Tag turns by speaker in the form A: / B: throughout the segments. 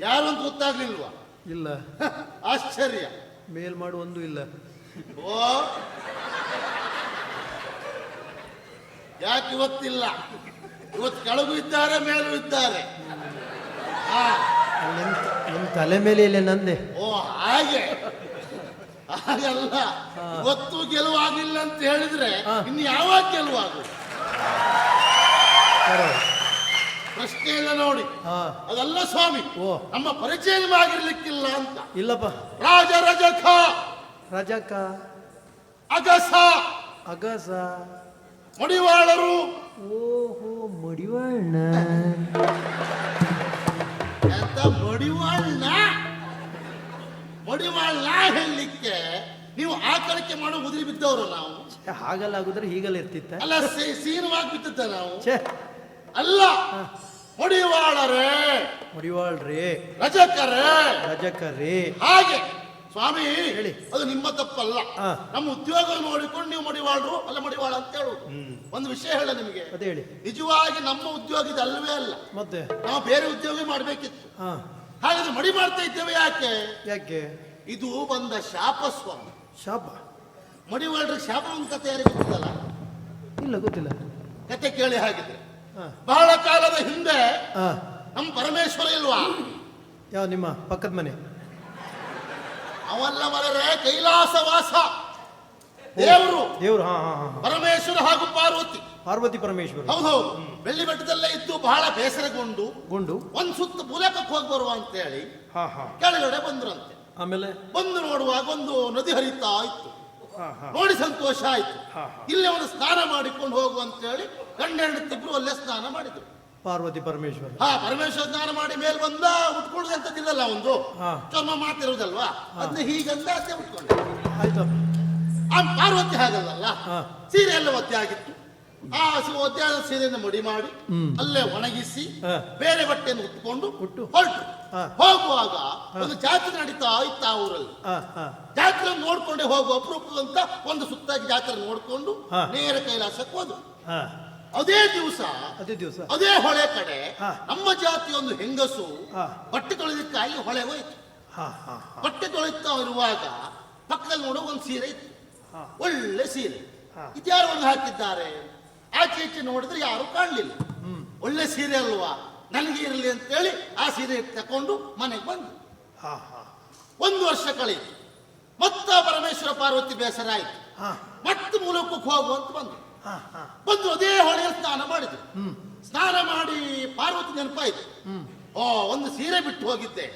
A: ಯಾರು ಅಂತ
B: ಗೊತ್ತಾಗ್ಲಿಲ್ವಾ?
A: ಇಲ್ಲ.
B: ಆಶ್ಚರ್ಯ.
A: ಮೇಲ್ ಮಾಡು ಒಂದು ಇಲ್ಲ.
B: ಓ. ಯಾಕೆ ಇವತ್ತಿಲ್ಲ? ಇವತ್ತು ಕೆಳಗೂ ಇದ್ದಾರೆ ಮೇಲೂ ಇದ್ದಾರೆ. ಹಾ.
A: ನಿಮ್ ತಲೆ ಮೇಲೆ ಇಲ್ಲ ನಂದೆ.
B: ಓ ಹಾಗೆ. ಹಾಗಲ್ಲ. ಇವತ್ತು ಗೆಲುವಾಗಿಲ್ಲ ಅಂತ ಹೇಳಿದ್ರೆ. ಇನ್ನು ಯಾವಾಗ ಗೆಲುವು
A: ಬರೋ.
B: ಪ್ರಶ್ನೆ ಇಲ್ಲ ನೋಡಿ.
A: ಹಾ.
B: ಅದಲ್ಲ ಸ್ವಾಮಿ
A: ಓ.
B: ನಮ್ಮ ಪರಿಚಯ ಆಗಿರ್ಲಿಕ್ಕಿಲ್ಲ ಅಂತ.
A: ಇಲ್ಲಪ್ಪ.
B: ರಾಜ ರಜಕ.
A: ರಜಕ.
B: ಅಗಸ.
A: ಅಗಸ.
B: ಮಡಿವಾಳರು.
A: ಓಹೋ ಮಡಿವಾಳ್ನ.
B: ಎಂತ ಮಡಿವಾಳ್ನ? ಮಡಿವಾಳ್ನ ಹೇಳಲಿಕ್ಕೆ ನೀವು ಆಕಳಕ್ಕೆ ಮಾಡೋ ಮುದುರಿ ಬಿದ್ದವರು ನಾವು.
A: ಛೆ, ಹಾಗಲ್ಲ ಆಗುದ್ರೆ ಹೀಗಲ್ಲ ಇರ್ತಿತ್ತ.
B: ಅಲ್ಲ ಸೀನವಾಗಿ ಬಿದ್ದಿದ್ದ ನಾವು.
A: ಛೇ
B: ಅಲ್ಲ ಮಡಿವಾಳರೇ.
A: ಮಡಿವಾಳ್ರಿ.
B: ರಜಕರೆ.
A: ರಜಕರಿ.
B: ಹಾಗೆ ಸ್ವಾಮಿ
A: ಹೇಳಿ.
B: ಅದು ನಿಮ್ಮ ತಪ್ಪಲ್ಲ.
A: ಹಾ.
B: ನಮ್ಮ ಉದ್ಯೋಗ ನೋಡಿಕೊಂಡು ನೀವು ಮಡಿವಾಳರು ಅಲ್ಲ ಮಡಿವಾಳ ಅಂತ ಹೇಳುದು. ಒಂದು ವಿಷಯ ಹೇಳ ನಿಮಗೆ.
A: ಅದೇ ಹೇಳಿ.
B: ನಿಜವಾಗಿ ನಮ್ಮ ಉದ್ಯೋಗ ಇದು ಅಲ್ಲ.
A: ಮತ್ತೆ?
B: ನಾವು ಬೇರೆ ಉದ್ಯೋಗ ಮಾಡ್ಬೇಕಿತ್ತು.
A: ಹಾ
B: ಹಾಗಾದ್ರೆ ಮಡಿ ಮಾಡ್ತಾ ಇದ್ದೇವೆ ಯಾಕೆ?
A: ಯಾಕೆ?
B: ಇದು ಬಂದ ಶಾಪ ಸ್ವಾಮಿ.
A: ಶಾಪ?
B: ಮಡಿವಾಳ್ರಿಗೆ ಶಾಪ ಒಂದು ಕಥೆ ಯಾರಿಗೆ ಗೊತ್ತಿಲ್ಲ
A: ಇಲ್ಲ ಗೊತ್ತಿಲ್ಲ.
B: ಕತೆ ಕೇಳಿ ಹಾಗಿದ್ರೆ. ಬಹಳ ಕಾಲದ ಹಿಂದೆ
A: ಹಾ.
B: ನಮ್ಮ ಪರಮೇಶ್ವರ ಇಲ್ವಾ?
A: ಯಾವ ನಿಮ್ಮ ಪಕ್ಕದ ಮನೆ?
B: ಅವಲ್ಲ ಕೈಲಾಸ ಕೈಲಾಸವಾಸ ದೇವರು.
A: ದೇವರು ಹಾ ಹಾ ಹಾ.
B: ಪರಮೇಶ್ವರ ಹಾಗೂ ಪಾರ್ವತಿ.
A: ಪಾರ್ವತಿ ಪರಮೇಶ್ವರ.
B: ಹೌದು. ಬೆಳ್ಳಿ ಬೆಟ್ಟದಲ್ಲೇ ಇದ್ದು ಬಹಳ ಬೇಸರಗೊಂಡು
A: ಗುಂಡು?
B: ಒಂದ್ ಸುತ್ತ ಮೂಲಕಕ್ಕೆ ಹೋಗಿ ಬರುವ ಅಂತ ಹೇಳಿ
A: ಹಾ ಹಾ.
B: ಕೆಳಗಡೆ ಬಂದ್ರಂತೆ.
A: ಆಮೇಲೆ?
B: ಬಂದು ನೋಡುವಾಗ ಒಂದು ನದಿ ಹರಿತಾ ಇತ್ತು.
A: ಹಾ ಹಾ.
B: ನೋಡಿ ಸಂತೋಷ ಆಯ್ತು.
A: ಇಲ್ಲಿ ಹಾ.
B: ಇಲ್ಲೇ ಒಂದು ಸ್ನಾನ ಮಾಡಿಕೊಂಡು ಹೋಗು ಅಂತ ಹೇಳಿ ಗಂಡ ಹೆಂಡತಿಬ್ರು ಅಲ್ಲೇ ಸ್ನಾನ ಮಾಡಿದ್ರು.
A: ಪಾರ್ವತಿ ಪರಮೇಶ್ವರ.
B: ಹಾ ಪರಮೇಶ್ವರ ಸ್ನಾನ ಮಾಡಿ ಮೇಲೆ ಬಂದ ಅಂತ ಇಲ್ಲಲ್ಲ ಒಂದು
A: ಹಾ.
B: ಚರ್ಮ ಮಾಡ್ತಿರೋದಲ್ವಾ? ಅದನ್ನ ಹೀಗಂದ ಅದೇ ಉಟ್ಕೊಂಡೆ.
A: ಆಯ್ತು.
B: ಆ ಪಾರ್ವತಿ ಹಾಗಲ್ಲ
A: ಹಾ.
B: ಸೀರೆ ಎಲ್ಲ ಒತ್ತೆ ಆಗಿತ್ತು ಆ ಸಿ- ಒದ್ದೆ ಆದ ಸೀರೆಯನ್ನು ಮಡಿ ಮಾಡಿ
A: ಹ್ಮ್.
B: ಅಲ್ಲೇ ಒಣಗಿಸಿ
A: ಹಾ.
B: ಬೇರೆ ಬಟ್ಟೆಯನ್ನು ಉಟ್ಕೊಂಡು
A: ಉಟ್ಟು.
B: ಹೊರಟು.
A: ಹಾ.
B: ಹೋಗುವಾಗ ಒಂದು ಜಾತ್ರೆ ನಡೀತಾ ಇತ್ತು ಆ ಊರಲ್ಲಿ.
A: ಹಾ ಹಾ.
B: ಜಾತ್ರೆ ನೋಡ್ಕೊಂಡೆ ಹೋಗುವ ಅಪರೂಪದಂತ ಒಂದು ಸುತ್ತಾಗಿ ಜಾತ್ರೆ ನೋಡ್ಕೊಂಡು
A: ಹಾ.
B: ನೇರ ಕೈಲಾಸಕ್ಕೆ ಹೋದ್ರು
A: ಹಾ.
B: ಅದೇ ದಿವಸ
A: ಅದೇ ದಿವಸ.
B: ಅದೇ ಹೊಳೆ ಕಡೆ
A: ಹಾ.
B: ನಮ್ಮ ಜಾತಿಯ ಒಂದು ಹೆಂಗಸು
A: ಹಾ.
B: ಬಟ್ಟೆ ತೊಳೆದಕ್ಕಾಗಿ ಹೊಳೆ ಹೋಯ್ತು.
A: ಹಾ ಹಾ
B: ಬಟ್ಟೆ ತೊಳೆಯುತ್ತಾ ಇರುವಾಗ ಪಕ್ಕದಲ್ಲಿ ನೋಡೋ ಒಂದು ಸೀರೆ ಇತ್ತು.
A: ಹಾ.
B: ಒಳ್ಳೆ ಸೀರೆ.
A: ಹಾ.
B: ಇದ್ಯಾರು ಒಂದು ಹಾಕಿದ್ದಾರೆ? ಆಚೆ ಈಚೆ ನೋಡಿದ್ರೆ ಯಾರು ಕಾಣಲಿಲ್ಲ. ಒಳ್ಳೆ ಸೀರೆ ಅಲ್ವಾ? ನನಗೆ ಇರಲಿ ಅಂತೇಳಿ ಆ ಸೀರೆ ತಕೊಂಡು ಮನೆಗೆ ಬಂದು.
A: ಹಾ ಹಾ.
B: ಒಂದು ವರ್ಷ ಕಳೆಯಿತು. ಮತ್ತ ಪರಮೇಶ್ವರ ಪಾರ್ವತಿ ಬೇಸರ ಆಯ್ತು.
A: ಹಾ.
B: ಮತ್ತೆ ಮೂಲಕ್ಕೂ ಹೋಗು ಅಂತ ಬಂದು. ಬಂದು ಅದೇ ಹೊಳೆಯಲ್ಲಿ ಸ್ನಾನ ಮಾಡಿದ್ರು. ಸ್ನಾನ ಮಾಡಿ ಪಾರ್ವತಿ ನೆನಪಾಯ್ತು ಓ ಒಂದು ಸೀರೆ ಬಿಟ್ಟು ಹೋಗಿದ್ದೆ.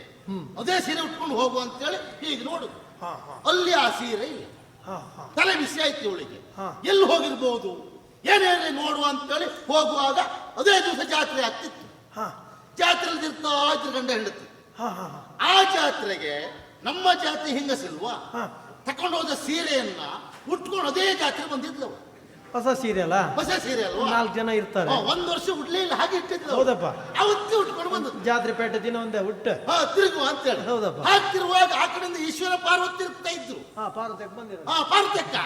B: ಅದೇ ಸೀರೆ ಉಟ್ಕೊಂಡು ಹೋಗು ಅಂತೇಳಿ ಹೀಗೆ ನೋಡುದು
A: ಹಾ ಹಾ.
B: ಅಲ್ಲಿ ಆ ಸೀರೆ ಇಲ್ಲ. ತಲೆ ಬಿಸಿ ಆಯ್ತು ಇವಳಿಗೆ. ಎಲ್ಲಿ ಹೋಗಿರ್ಬೋದು? ಏನೇನೇ ನೋಡುವ ಅಂತೇಳಿ ಹೋಗುವಾಗ ಅದೇ ದಿವಸ ಜಾತ್ರೆ ಆಗ್ತಿತ್ತು.
A: ಹಾ.
B: ಜಾತ್ರೆಯಲ್ಲಿ ಇರ್ತಾ ಇದ್ರು ಗಂಡ ಹೆಂಡತಿ. ಆ ಜಾತ್ರೆಗೆ ನಮ್ಮ ಜಾತಿ ಹಿಂಗಸಿಲ್ವಾ ತಕೊಂಡೋದ ಸೀರೆಯನ್ನ ಉಟ್ಕೊಂಡು ಅದೇ ಜಾತ್ರೆ ಬಂದಿದ್ಲವ
A: ಹೊಸ ಸೀರೆ ಅಲ್ಲ
B: ಹೊಸ ಸೀರೆ ಅಲ್ವಾ
A: ನಾಲ್ಕು ಜನ ಇರ್ತಾರೆ.
B: ಒಂದ್ ವರ್ಷ ಉಡ್ಲೇ ಇಲ್ಲ ಹಾಗೆ ಇಟ್ಟಿದ್ರು.
A: ಹೌದಪ್ಪ.
B: ಅವತ್ತೇ ಉಟ್ಕೊಂಡು ಬಂದು
A: ಜಾತ್ರೆ ಪೇಟೆ ದಿನ ಒಂದೇ ಹುಟ್ಟ.
B: ಹಾ ಅಂತ ಹೇಳಿ.
A: ಹೌದಪ್ಪ.
B: ಹಾಕ್ತಿರುವಾಗ ಆ ಕಡೆಯಿಂದ ಈಶ್ವರ ಪಾರ್ವತಿ ತಿರುಗ್ತಾ ಇದ್ರು.
A: ಹಾ ಪಾರ್ವತಿಗೆ ಬಂದಿರೋ
B: ಹಾ ಪಾರ್ವತಕ್ಕ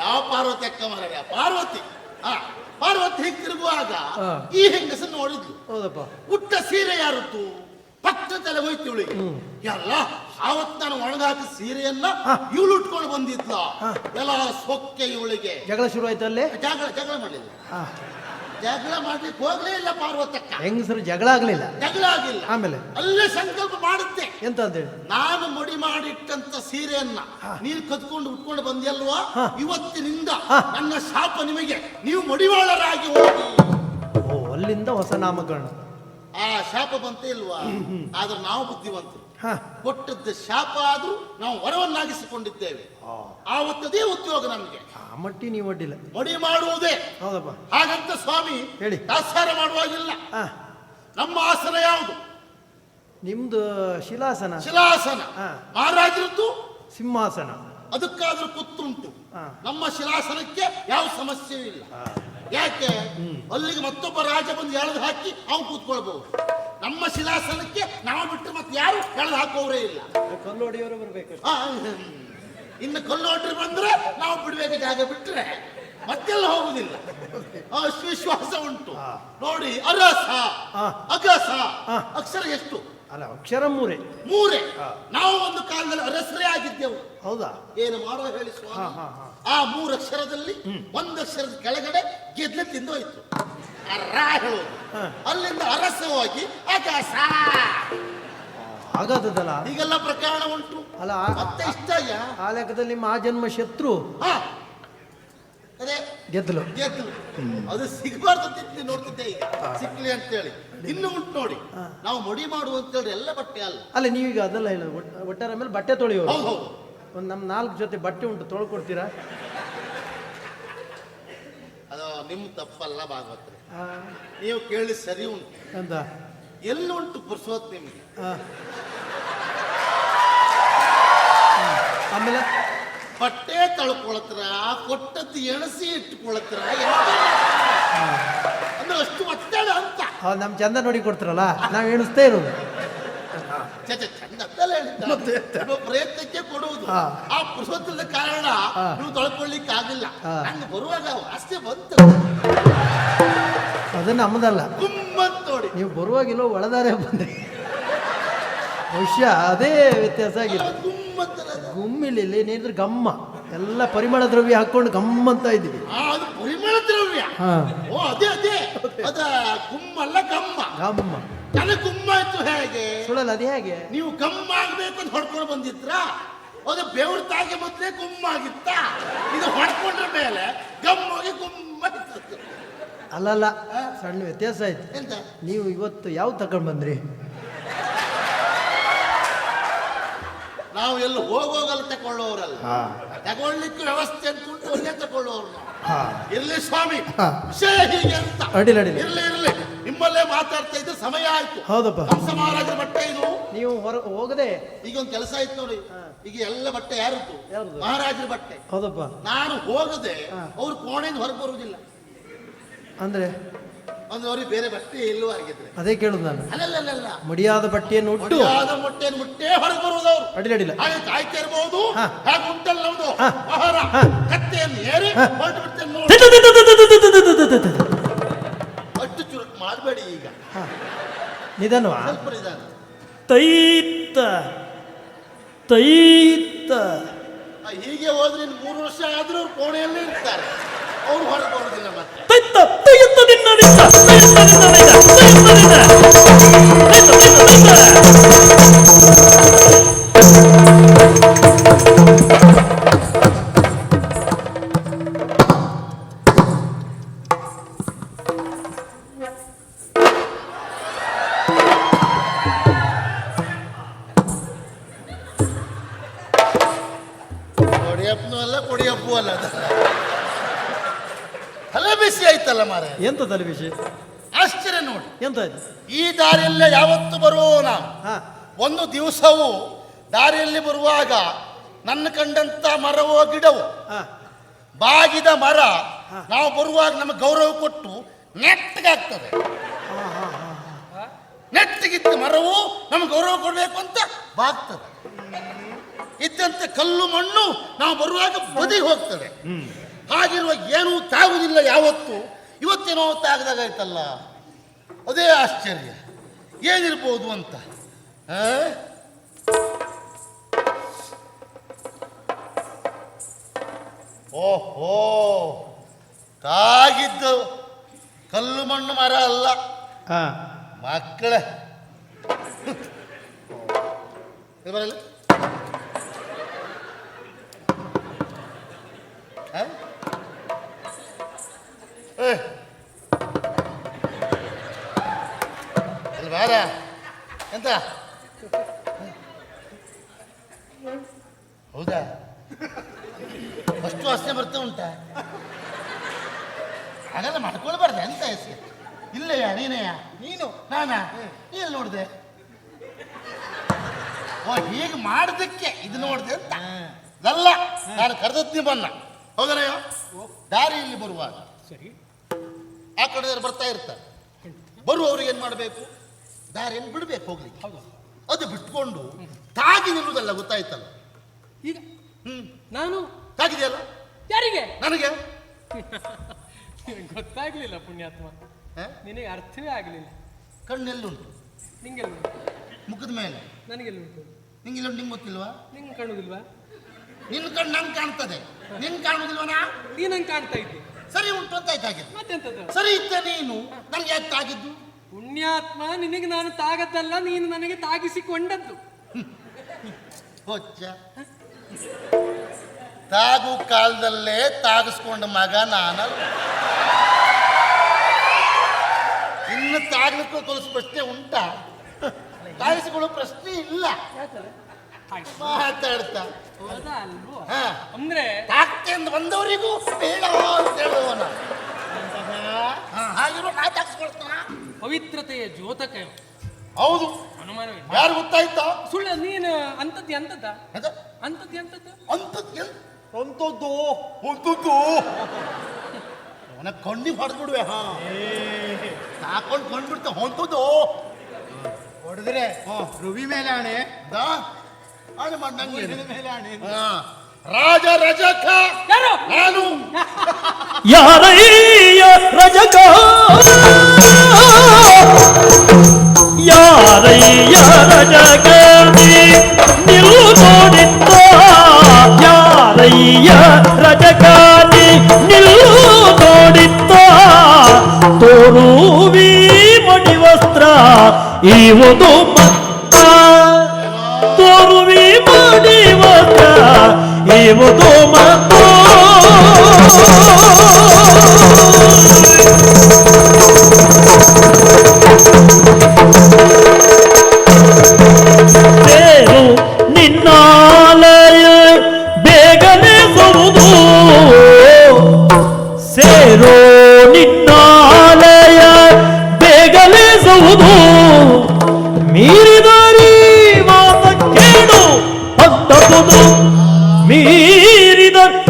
B: ಯಾವ ಪಾರ್ವತಕ್ಕ ಮರ ಪಾರ್ವತಿ. ಹಾ ಪಾರ್ವತಿ ಹೀಗೆ ತಿರುಗುವಾಗ ಈ ಹೆಂಗಸನ್ನು ನೋಡಿದ್ಲು.
A: ಹೌದಪ್ಪ.
B: ಉಟ್ಟ ಸೀರೆ ಯಾರದ್ದು? ಪಕ್ಕ ತಲೆ ಹೋಯ್ತು ಇವಳಿಗೆ. ಎಲ್ಲ ಆವತ್ತು ನಾನು ಒಣಗಾಕಿ ಸೀರೆಯನ್ನ. ಇವಳು ಉಟ್ಕೊಂಡು ಬಂದಿದ್ಲ. ಎಲ್ಲ ಸೊಕ್ಕೆ ಇವಳಿಗೆ.
A: ಜಗಳ ಶುರು ಆಯ್ತು ಅಲ್ಲೇ?
B: ಜಗಳ ಜಗಳ ಮಾಡಲಿಲ್ಲ
A: ಹಾ.
B: ಜಗಳ ಮಾಡ್ಲಿಕ್ಕೆ ಹೋಗ್ಲೇ ಇಲ್ಲ ಪಾರ್ವತಕ್ಕ.
A: ಹೆಂಗಸರು ಜಗಳ ಆಗ್ಲಿಲ್ಲ?
B: ಜಗಳ ಆಗಿಲ್ಲ.
A: ಆಮೇಲೆ?
B: ಅಲ್ಲೇ ಸಂಕಲ್ಪ ಮಾಡುತ್ತೆ.
A: ಎಂತ ಅಂತೇಳಿ
B: ನಾನು ಮುಡಿ ಮಾಡಿಟ್ಟಂತ ಸೀರೆಯನ್ನ ನೀನ್ ಕದ್ಕೊಂಡು ಉಟ್ಕೊಂಡು
A: ಬಂದಿಯಲ್ವಾ.
B: ಇವತ್ತಿನಿಂದ. ನನ್ನ ಶಾಪ ನಿಮಗೆ. ನೀವು ಮಡಿವಾಳರಾಗಿ ಹೋಗಿ.
A: ಓ ಅಲ್ಲಿಂದ ಹೊಸ ನಾಮಕರಣ.
B: ಆ ಶಾಪ ಬಂತೆ ಇಲ್ವಾ? ಆದ್ರೆ ನಾವು ಬುದ್ಧಿವಂತರು.
A: ಹಾ.
B: ಕೊಟ್ಟದ್ದ ಶಾಪ ಆದ್ರೂ ನಾವು ವರವನ್ನಾಗಿಸಿಕೊಂಡಿದ್ದೇವೆ. ಆವತ್ತದೇ ಉದ್ಯೋಗ ನಮಗೆ.
A: ಆ ಮಟ್ಟಿ ನೀವು ಒಡ್ಡಿಲ್ಲ.
B: ಮಡಿ ಮಾಡುವುದೇ.
A: ಹೌದಪ್ಪ.
B: ಹಾಗಂತ ಸ್ವಾಮಿ
A: ಹೇಳಿ.
B: ದಾಸಾರ ಮಾಡುವಾಗಿಲ್ಲ.
A: ಹಾ.
B: ನಮ್ಮ ಆಸನ ಯಾವುದು?
A: ನಿಮ್ದು ಶಿಲಾಸನ.
B: ಶಿಲಾಸನ. ಮಹಾರಾಜರದ್ದು?
A: ಸಿಂಹಾಸನ.
B: ಅದಕ್ಕಾದ್ರೂ ಕುತ್ತುಂಟು. ನಮ್ಮ ಶಿಲಾಸನಕ್ಕೆ ಯಾವ ಸಮಸ್ಯೆ ಇಲ್ಲ. ಯಾಕೆ? ಅಲ್ಲಿಗೆ ಮತ್ತೊಬ್ಬ ರಾಜ ಬಂದು ಎಳೆದು ಹಾಕಿ ಅವ್ನು ಕೂತ್ಕೊಳ್ಬಹುದು ನಮ್ಮ ಶಿಲಾಸನಕ್ಕೆ ನಾವು ಬಿಟ್ಟರೆ ಮತ್ತೆ ಯಾರು ಎಳೆದು ಹಾಕೋರೇ ಇಲ್ಲ.
A: ಕಲ್ಲೋಡಿಯವರು ಬರ್ಬೇಕು.
B: ಆ, ಇನ್ನು ಕಲ್ಲೋಟ್ರಿ ಬಂದ್ರೆ ನಾವು ಬಿಡ್ಬೇಕು ಜಾಗ ಬಿಟ್ರೆ ಮತ್ತೆಲ್ಲ ಹೋಗುದಿಲ್ಲ. ಅಷ್ಟು ವಿಶ್ವಾಸ ಉಂಟು. ನೋಡಿ ಅರಸ. ಅಗಸ. ಅಕ್ಷರ ಎಷ್ಟು?
C: ಅಲ್ಲ ಅಕ್ಷರ ಮೂರೇ.
B: ಮೂರೇ. ನಾವು ಒಂದು ಕಾಲದಲ್ಲಿ ಅರಸರೇ ಆಗಿದ್ದೆವು.
C: ಹೌದಾ?
B: ಏನು ಮಾಡೋ ಹೇಳಿ
C: ಹಾ,
B: ಸ್ವಾಮಿ
C: ಹಾ, ಹಾ.
B: ಆ ಮೂರು ಅಕ್ಷರದಲ್ಲಿ ಒಂದು ಅಕ್ಷರದ ಕೆಳಗಡೆ ಗೆದ್ಲೆ ತಿಂದು ಹೋಯ್ತು. ರಾ ಹೇಳೋದು ಅಲ್ಲಿಂದ ಅರಸವಾಗಿ ಆಕಾಶ
C: ಹಾಗಾದದಲ್ಲ?
B: ಈಗೆಲ್ಲ ಪ್ರಕರಣ ಉಂಟು.
C: ಅಲ್ಲ ಆ-
B: ಮತ್ತೆ ಇಷ್ಟ
C: ಆ ಲೆಕ್ಕದಲ್ಲಿ ಮಹಾಜನ್ಮ ಶತ್ರು.
B: ಆ. ಅದೇ
C: ಗೆದ್ದಲು.
B: ಗೆದ್ದಲು. ಅದು ಸಿಗಬಾರ್ದು ಅಂತ ಇದ್ದಿ ನೋಡ್ತಿದ್ದೆ ಈಗ. ಸಿಕ್ಲಿ ಅಂತೇಳಿ. ಇನ್ನು ಉಂಟು ನೋಡಿ. ನಾವು ಮಡಿ ಮಾಡುವ ಅಂತೇಳಿ ಎಲ್ಲ ಬಟ್ಟೆ ಅಲ್ಲ.
C: ಅಲ್ಲ ನೀವೀಗ ಅದೆಲ್ಲ ಇಲ್ಲ ಒಟ್- ಒಟ್ಟಾರೆ ಮೇಲೆ ಬಟ್ಟೆ ತೊಳೆಯೋರು.
B: ಹೌದು ಹೌದು.
C: ಒಂದು ನಮ್ಮ ನಾಲ್ಕು ಜೊತೆ ಬಟ್ಟೆ ಉಂಟು ತೊಳ್ಕೊಡ್ತೀರಾ?
B: ಅದು ನಿಮ್ಮ ತಪ್ಪಲ್ಲ ಭಾಗವತ್ರಿ. ನೀವು ಕೇಳಿ ಸರಿ ಉಂಟು.
C: ಅಂತ
B: ಎಲ್ಲಿ ಉಂಟು ಪುರ್ಸೋತ್ ನಿಮ್ಗೆ.
C: ಆಮೇಲೆ?
B: ಬಟ್ಟೆ ತಳ್ಕೊಳತ್ರ ಕೊಟ್ಟದ್ದು ಎಣಸಿ ಇಟ್ಟುಕೊಳತ್ರ ಅಂದ್ರೆ ಅಷ್ಟು ಒತ್ತಡ ಅಂತ.
C: ನಮ್ ನಮ್ಮ ಚಂದ ನೋಡಿ ಕೊಡ್ತಾರಲ್ಲ ನಾವು ಎಣಿಸ್ತೇ ಇರೋದು.
B: ಛೆ, ಛೆ, ಚಂದ ಅಂತಲ್ಲ ಹೇಳಿದ್ದು.
C: ಮತ್ತೆ ಎಂತ?
B: ನಿಮ್ಮ ಪ್ರಯತ್ನಕ್ಕೆ ಕೊಡುವುದು.
C: ಹಾ.
B: ಆ ಪುರುಷೋತ್ತದ ಕಾರಣ
C: ಹಾ.
B: ನೀವು ತೊಳ್ಕೊಳ್ಳಿಕ್ಕೆ ಆಗಿಲ್ಲ
C: ಹಾ.
B: ನಂಗೆ ಬರುವಾಗ ಅಷ್ಟೇ ಬಂತು.
C: ಅದು ನಮ್ಮದಲ್ಲ
B: ಗುಮ್ಮಂತ ನೋಡಿ.
C: ನೀವು ಬರುವಾಗಿಲ್ಲೋ ಒಳದಾರೆ ಬಂದ್ರಿ ಬಹುಶಃ ಅದೇ ವ್ಯತ್ಯಾಸ ಆಗಿದೆ.
B: ಗುಮ್ಮಂತಲ್ಲ ಅದು.
C: ಗುಮ್ಮಿಲಿ ಏನಿದ್ರೆ ಗಮ್ಮ. ಎಲ್ಲ ಪರಿಮಳ ದ್ರವ್ಯ ಹಾಕೊಂಡು ಗಮ್ಮ ಅಂತ ಇದ್ದೀವಿ.
B: ಆ, ಅದು ಪರಿಮಳ ದ್ರವ್ಯ.
C: ಹಾ.
B: ಓ ಅದೇ ಅದೇ. ಅದ ಗುಮ್ಮಲ್ಲ ಗಮ್ಮ.
C: ಗಮ್ಮ.
B: ನನಗೆ ಗುಮ್ಮಾಯ್ತು ಹೇಗೆ?
C: ಸುಳಲ್ಲ ಅದು ಹೇಗೆ?
B: ನೀವು ಗಮ್ಮ ಆಗ್ಬೇಕು ಅಂತ ಹೊಡ್ಕೊಂಡು ಬಂದಿದ್ರ? ಅದು ಬೆವ್ರ ತಾಗೆ ಮೊದಲೇ ಗುಮ್ಮ ಆಗಿತ್ತ ಇದು ಹೊಡ್ಕೊಂಡ್ರ ಮೇಲೆ ಗಮ್ಮಾಗಿ ಗುಮ್ಮ.
C: ಅಲ್ಲಲ್ಲ ಸಣ್ಣ ವ್ಯತ್ಯಾಸ ಆಯ್ತು.
B: ಎಂತ?
C: ನೀವು ಇವತ್ತು ಯಾವ್ದು ತಗೊಂಡ್ ಬಂದ್ರಿ?
B: ನಾವು ಎಲ್ಲ ಹೋಗೋಗಲ್ಲ ತಕೊಳ್ಳೋರಲ್ಲ
C: ತಗೊಳ್ಳಿಕ್ಕೆ
B: ತಗೊಳ್ಲಿಕ್ಕೆ ವ್ಯವಸ್ಥೆ ಅಂತ ಉಂಟು ಅಲ್ಲೇ ತಕೊಳ್ಳೋರು ನಾವು.
C: ಹಾ.
B: ಇರ್ಲಿ ಸ್ವಾಮಿ. ವಿಷಯ ಹೀಗೆ ಅಂತ. ಇರ್ಲಿ ಇರ್ಲಿ. ನಿಮ್ಮಲ್ಲೇ ಮಾತಾಡ್ತಾ ಇದ್ರೆ ಸಮಯ ಆಯ್ತು.
C: ಹೌದಪ್ಪ.
B: ಕಂಸ ಮಹಾರಾಜರ ಬಟ್ಟೆ ಇದು.
C: ನೀವು ಹೊರ ಹೋಗದೆ?
B: ಈಗ ಒಂದು ಕೆಲಸ ಆಯ್ತು ನೋಡಿ. ಈಗ ಎಲ್ಲ ಬಟ್ಟೆ ಯಾರದ್ದು?
C: ಯಾರ್ದು?
B: ಮಹಾರಾಜರ ಬಟ್ಟೆ.
C: ಹೌದಪ್ಪ.
B: ನಾನು ಹೋಗದೆ
C: ಹಾ.
B: ಅವ್ರು ಕೋಣೆಯಿಂದ ಹೊರಗೆ ಬರುವುದಿಲ್ಲ.
C: ಅಂದ್ರೆ?
B: ಅಂದ್ರೆ ಅವ್ರಿಗೆ ಬೇರೆ ಬಟ್ಟೆ ಇಲ್ಲೂ ಆಗಿದ್ರೆ
C: ಅದೇ ಕೇಳುದು ನಾನು
B: ಅಲ್ಲಲ್ಲ
C: ಮಡಿಯಾದ ಬಟ್ಟೆಯನ್ನು ಉಟ್ಟು
B: ಮೊಟ್ಟೆಯನ್ನು ಮುಟ್ಟೆ ಹೊರಗೆ ಬರುವುದವರು
C: ಅಡ್ಡಿಲ್ಲ ಅಡಿಲ
B: ಹಾಗೆ ಕಾಯ್ತಾ ಇರಬಹುದು. ಹಾಗೆ ಉಂಟಲ್ಲ ನಮ್ದು ಆಹಾರ. ಕತ್ತೆಯನ್ನು ಏರಿ ಹೊರಟು ಬಿಡ್ತೇನೆ ಅಷ್ಟು ಚುರುಕು ಮಾಡಬೇಡಿ ಈಗ.
C: ನಿಧಾನವಾ
B: ಸ್ವಲ್ಪ ನಿಧಾನ
C: ತೈತ ತೈತ
B: ಹೀಗೆ ಹೋದ್ರೆ ಮೂರು ವರ್ಷ ಆದ್ರೂ ಅವ್ರು ಕೋಣೆಯಲ್ಲೇ ಇರ್ತಾರೆ ಅವ್ರು ಹೊರಗೆ ಬರುವುದಿಲ್ಲ ಮತ್ತೆ.
C: ತೈತ ತೈತ ನಿನ್ನ ನಿನ್ನ
B: ದಿವಸವೂ ದಾರಿಯಲ್ಲಿ ಬರುವಾಗ ನನ್ನ ಕಂಡಂತ ಮರವೋ ಗಿಡವು
C: ಹಾ.
B: ಬಾಗಿದ ಮರ ನಾವು ಬರುವಾಗ ನಮಗೆ ಗೌರವ ಕೊಟ್ಟು ನೆಟ್ಟಗಾಗ್ತದೆ ನೆಟ್ಟಗಿದ್ದ ಮರವು ನಮ್ಗೆ ಗೌರವ ಕೊಡಬೇಕು ಅಂತ ಬಾಗ್ತದೆ ಇದ್ದಂತ ಕಲ್ಲು ಮಣ್ಣು ನಾವು ಬರುವಾಗ ಬದಿಗೆ ಹೋಗ್ತದೆ. ಹಾಗಿರುವ ಏನೂ ತಾಗುವುದಿಲ್ಲ ಯಾವತ್ತು. ಇವತ್ತೇನೋ ತಾಗದಾಗ ಆಯ್ತಲ್ಲ. ಅದೇ ಆಶ್ಚರ್ಯ. ಏನಿರ್ಬೋದು ಅಂತ? ಓಹೋ ತಾಗಿದ್ದು ಕಲ್ಲು ಮಣ್ಣು ಮರ ಅಲ್ಲ.
C: ಹಾ.
B: ಮಕ್ಕಳ. ಬರಲ್ಲ? ಬಾರ ಎಂತ? ಹೌದಾ? ಅಷ್ಟು ವಾಸನೆ ಬರ್ತಾ ಉಂಟಾ. ಹಾಗಾದ್ರೆ ಮಾಡ್ಕೊಳ್ಬಾರ್ದು ಎಂತ ಹೆಸರು ಇಲ್ಲಯ್ಯ ನೀನೆಯ ನೀನು? ನಾನಾ? ನೀ ಎಲ್ಲಿ ನೋಡಿದೆ. ಓ ಹೀಗೆ ಮಾಡೋದಕ್ಕೆ ಇದು ನೋಡಿದೆ ಅಂತ? ಅದಲ್ಲ ನಾನು ಕರೆದದ್ದು ಬನ್ನ ಹೌದನಯ್ಯೋ ದಾರಿಯಲ್ಲಿ ಬರುವಾಗ.
C: ಸರಿ.
B: ಆ ಕಡೆ ಬರ್ತಾ ಇರ್ತಾರೆ. ಬರುವವ್ರಿಗೆ ಏನು ಮಾಡಬೇಕು? ದಾರಿಯನ್ನು ಬಿಡ್ಬೇಕು ಹೋಗ್ಲಿಕ್ಕೆ. ಅದು ಬಿಟ್ಕೊಂಡು ತಾಗಿ ನಿಲ್ಲುವುದಲ್ಲ ಗೊತ್ತಾಯ್ತಲ್ಲ?
C: ಈಗ?
B: ಹ್ಮ್.
D: ನಾನು?
B: ತಾಗಿದೆಯಲ್ಲ
D: ಯಾರಿಗೆ?
B: ನನಗೆ?
D: ಗೊತ್ತಾಗ್ಲಿಲ್ಲ ಪುಣ್ಯಾತ್ಮ.
B: ಹ?
D: ನಿನಗೆ ಅರ್ಥವೇ ಆಗಲಿಲ್ಲ.
B: ಕಣ್ಣೆಲ್ಲುಂಟು.
D: ನಿಂಗೆಲ್ಲ ಉಂಟು
B: ಮುಖದ ಮೇಲೆ.
D: ನನಗೆಲ್ಲ ಉಂಟು
B: ನಿಂಗಿಲ್ಲ ನಿಂಗೆ ಗೊತ್ತಿಲ್ವಾ?
D: ನಿಂಗೆ ಕಾಣುದಿಲ್ವಾ
B: ನಿನ್ನ ಕಣ್ಣು ನಂಗೆ ಕಾಣ್ತದೆ. ನಿನ್ ಕಾಣುದಿಲ್ವನಾ?
D: ನೀ ನಂಗೆ ಕಾಣ್ತಾ ಇದ್ದೆ.
B: ಸರಿ ಉಂಟು ಅಂತ ಆಯ್ತಾಗಿದೆ.
D: ಮತ್ತೆಂತದ್ದು
B: ಸರಿ ಇದ್ದ ನೀನು. ನನಗೆ ಯಾಕೆ ತಾಗಿದ್ದು
D: ಪುಣ್ಯಾತ್ಮ ನಿನಗೆ ನಾನು ತಾಗದ್ದಲ್ಲ ನೀನು ನನಗೆ ತಾಗಿಸಿಕೊಂಡದ್ದು.
B: ಹೊಚ್ಚ ತಾಗು ಕಾಲದಲ್ಲೇ ತಾಗಿಸ್ಕೊಂಡ ಮಗ ನಾನಲ್ಲ ಇನ್ನು ತಾಗ್ಲಿಕ್ಕೂ ಕೊಲಿಸ್ ಪ್ರಶ್ನೆ ಉಂಟಾ? ತಾಗಿಸ್ಕೊಳ್ಳೋ ಪ್ರಶ್ನೆ ಇಲ್ಲ. ಮಾತಾಡ್ತಾ. ಹಾ.
D: ಅಂದ್ರೆ
B: ತಾಕ್ತೆ ಅಂತ ಬಂದವರಿಗೂ ಬೇಡ ಅಂತ ಹೇಳುವನ ಹಾಗಿರೋ ನಾ ತಾಗಿಸ್ಕೊಳ್ತಾನ.
D: ಪವಿತ್ರತೆಯ ಜ್ಯೋತಕ
B: ಹೌದು. ಯಾರು ಗೊತ್ತಾಯ್ತ?
D: ಸುಳ್ಳು ನೀನು ಅಂತದ್ದು ಎಂತದ್ದ ಅಂತದ್ದು ಎಂತದ್ದು
B: ಅಂತದ್ ಎಂತ ಅಂತದ್ದು ಅಂತದ್ದು ಅವನ ಕಣ್ಣಿಗೆ ಹೊಡೆದ್ಬಿಡುವೆ ಹಾ. ಸಾಕೊಂಡು ಕೊಂಡ್ಬಿಡ್ತ ಹೊಂತದ್ದು
E: ಹೊಡೆದ್ರೆ ರುವಿ ಮೇಲೆ ಆಣೆ.
B: ದಾ? ಆಣೆ ಮಾಡಿ ನಂಗೆ
E: ಮೇಲೆ ಆಣೆ.
B: ರಾಜ ರಜಕ!
D: ಯಾರು?
B: ನಾನು!
C: ಯಾರಯ್ಯ ರಜಕ? ಯಾರಯ್ಯ ರಜಗಣಿ ನಿಲ್ಲು ನೋಡಿತ್ತ ಯಾರಯ್ಯ ರಜಗಾನಿ ನಿಲ್ಲು ನೋಡಿತ್ತ ತೋರುವಿ ಮಣಿವಸ್ತ್ರ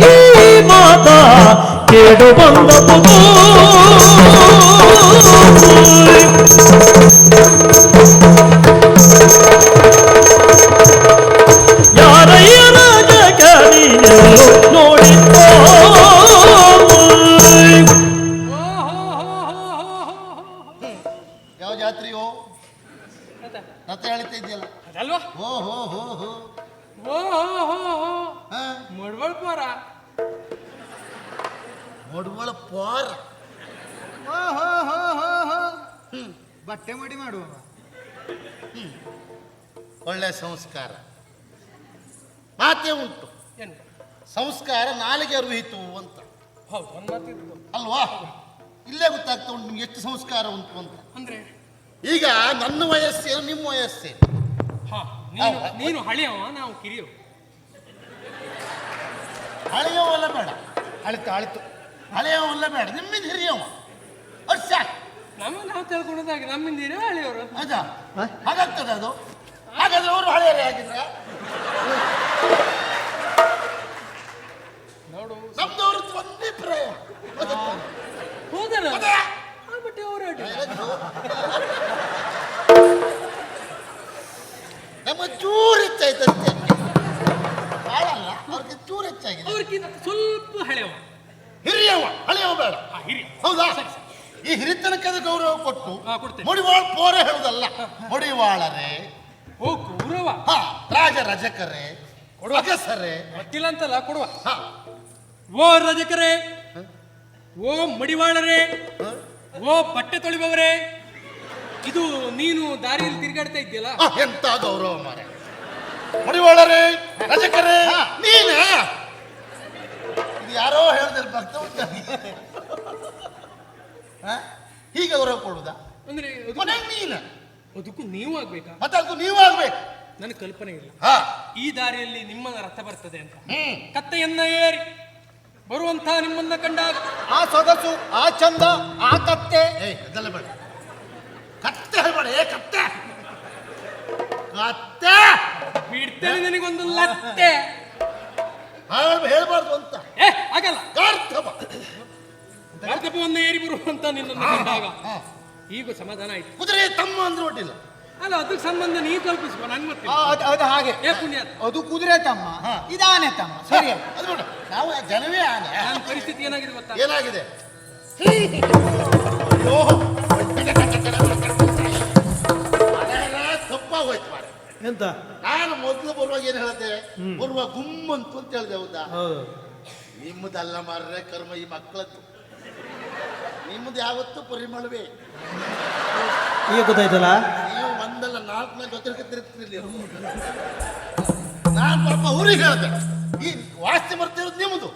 C: ಈ ಮಾತ ಕೇಳು
B: ಬಂದ ಸಂಸ್ಕಾರ. ಮಾತೇ ಉಂಟು.
D: ಏನು?
B: ಸಂಸ್ಕಾರ ನಾಲಿಗೆ ಅರುಹಿತು ಅಂತ.
D: ಹೌದು ಒಂದು ಮಾತಿದ್ದು
B: ಅಲ್ವಾ? ಇಲ್ಲೇ ಗೊತ್ತಾಗ್ತಾ ಉಂಟು ನಿಮ್ಗೆ ಎಷ್ಟು ಸಂಸ್ಕಾರ ಉಂಟು ಅಂತ.
D: ಅಂದ್ರೆ?
B: ಈಗ ನನ್ನ ವಯಸ್ಸೇನು ನಿಮ್ಮ ವಯಸ್ಸೇ?
D: ಹಾ ನೀನು ನೀನು ಹಳೆಯವ ನಾವು ಕಿರಿಯ
B: ಹಳೆಯವಲ್ಲ ಬೇಡ.
E: ಅಳಿತು ಅಳಿತು.
B: ಹಳೆಯವಲ್ಲ ಬೇಡ. ನಿಮ್ಮಿಂದ ಹಿರಿಯವ. ವರ್ಷ
D: ನಮ್ಮ ನಾವು ತಿಳ್ಕೊಂಡಾಗ ನಮ್ಮಿಂದ ಹಿರಿಯ ಹಳೆಯವರು.
B: ಅದ ಹಾಗಾಗ್ತದೆ ಅದು? ಹಾಗಾದ್ರೆ ಅವರು ಹಳೆಯರೇ ಆಗಿದ್ರ
D: ನೋಡು.
B: ನಮ್ದವ್ರ ಒಂದೇ ಪ್ರಾಯ
D: ಹೋದನ ಅವರು
B: ನಮ್ಮ ಚೂರು ಹೆಚ್ಚಾಯ್ತಂತೆ ಬಾಳಲ್ಲ ಅವ್ರಿಗೆ ಚೂರು ಹೆಚ್ಚಾಗಿದೆ.
D: ಅವ್ರಿಗಿಂತ ಸ್ವಲ್ಪ ಹಳೆಯವ.
B: ಹಿರಿಯವ ಹಳೆಯವ ಬೇಡ.
D: ಹಿರಿಯ.
B: ಹೌದಾ? ಈ ಹಿರಿತನಕ್ಕದ ಗೌರವ ಕೊಟ್ಟು
D: ಕೊಡ್ತೇನೆ.
B: ಮುಡಿವಾಳ ಪೋರೆ ಹೇಳುದಲ್ಲ ಮುಡಿವಾಳರೇ
D: ಓ ಗೌರವ
B: ಹಾ ರಾಜ ರಜಕರೇ ಅಗಸರೇ.
D: ಗೊತ್ತಿಲ್ಲ ಅಂತಲ್ಲ ಕೊಡುವ.
B: ಹಾ.
D: ಓ ರಜಕರೇ ಓ ಮಡಿವಾಳರೇ ಓ ಬಟ್ಟೆ ತೊಳಿಬವರೇ ಇದು ನೀನು ದಾರಿಯಲ್ಲಿ ತಿರುಗಾಡ್ತಾ ಇದ್ದೀಯಲ್ಲ?
B: ಆ, ಎಂತ ಗೌರವ ಮಾರೆ. ಮಡಿವಾಳರೇ ರಜಕರೇ ನೀನ? ಇದು ಯಾರೋ ಹೇಳ್ದಲ್ಲಿ ಬರ್ತಾ ಉಂಟ ಹೀಗೆ ಗೌರವ ಕೊಡುದಾ
D: ಅಂದ್ರೆ ಅದು-
B: ಕೊನೆಗೆ ನೀನ?
D: ಅದಕ್ಕೂ ನೀವು ಆಗ್ಬೇಕಾ?
B: ಮತ್ತೆ ಅದಕ್ಕೂ ನೀವು ಆಗ್ಬೇಕು.
D: ನನಗೆ ಕಲ್ಪನೆ ಇಲ್ಲ.
B: ಹಾ.
D: ಈ ದಾರಿಯಲ್ಲಿ ನಿಮ್ಮ ರಥ ಬರ್ತದೆ ಅಂತ.
B: ಹ್ಮ್.
D: ಕತ್ತೆಯನ್ನ ಏರಿ ಬರುವಂತ ನಿಮ್ಮನ್ನ ಕಂಡಾಗ
E: ಆ ಸೊಗಸು ಆ ಚಂದ ಆ ಕತ್ತೆ.
B: ಏಯ್ ಅದೆಲ್ಲ ಬೇಡ. ಕತ್ತೆ ಹೇಳ್ಬೇಡ ಏ ಕತ್ತೆ. ಕತ್ತೆ.
D: ಬಿಡ್ತೇನೆ ನನಗೊಂದು ಲತ್ತೆ.
B: ಹಾಳ್ ಹೇಳ್ಬಾರ್ದು ಅಂತ.
D: ಏ ಆಗಲ್ಲ
B: ಕಾರ್ತವ
D: ಗರ್ಭವನ್ನ ಏರಿ ಬರುವಂತ ನಿನ್ನನ್ನು ಕಂಡಾಗ. ಈಗ ಸಮಾಧಾನ ಆಯ್ತು.
B: ಕುದುರೆ ತಮ್ಮ ಅಂದ್ರೆ ಒಟ್ಟಿಲ್ಲ.
D: ಅಲ್ಲ ಅದಕ್ಕೆ ಸಂಬಂಧ ನೀ ಕಲ್ಪಿಸುವ ನಂಗೆ ಮತ್ತೆ
E: ಆ, ಅದು ಅದು ಹಾಗೆ.
D: ಏ ಪುಣ್ಯ.
E: ಅದು ಕುದುರೆ ತಮ್ಮ ಇದಾನೆ ತಮ್ಮ ಸರಿ.
B: ಅದು ನೋಡು ನಾವು ಜನವೇ ಆನೆ
D: ನನ್ನ ಪರಿಸ್ಥಿತಿ ಏನಾಗಿದೆ ಗೊತ್ತಾ?
B: ಏನಾಗಿದೆ? ಅಯ್ಯೋ, ಅದೆಲ್ಲ ತಪ್ಪಾಗೋಯ್ತು ಮಾರ್ರೆ.
C: ಎಂತ?
B: ನಾನು ಮೊದಲು ಬರುವಾಗ ಏನ್ ಹೇಳ್ದೆ ಬರುವ ಗುಮ್ಮಂತು ಅಂತ ಹೇಳ್ದೆ ಹೌದಾ?
C: ಹೌದು.
B: ನಿಮ್ಮದಲ್ಲ ಮಾರ್ರೆ ಕರ್ಮ ಈ ಮಕ್ಕಳದ್ದು. ನಿಮ್ಮದು ಯಾವತ್ತು ಪರಿಮಳವೇ
C: ಈಗ ಗೊತ್ತಾಯ್ತಲ್ಲ?
B: ನೀವು ಒಂದಲ್ಲ ನಾಲ್ಕು ತಿರುಗ್ತಿರ್ಲಿ ನಾನು ಪಾಪ ಊರಿಗೆ ಹೇಳ್ದೆ. ಈ ವಾಸ್ತಿ ಬರ್ತಿರೋದು ನಿಮ್ಮದು.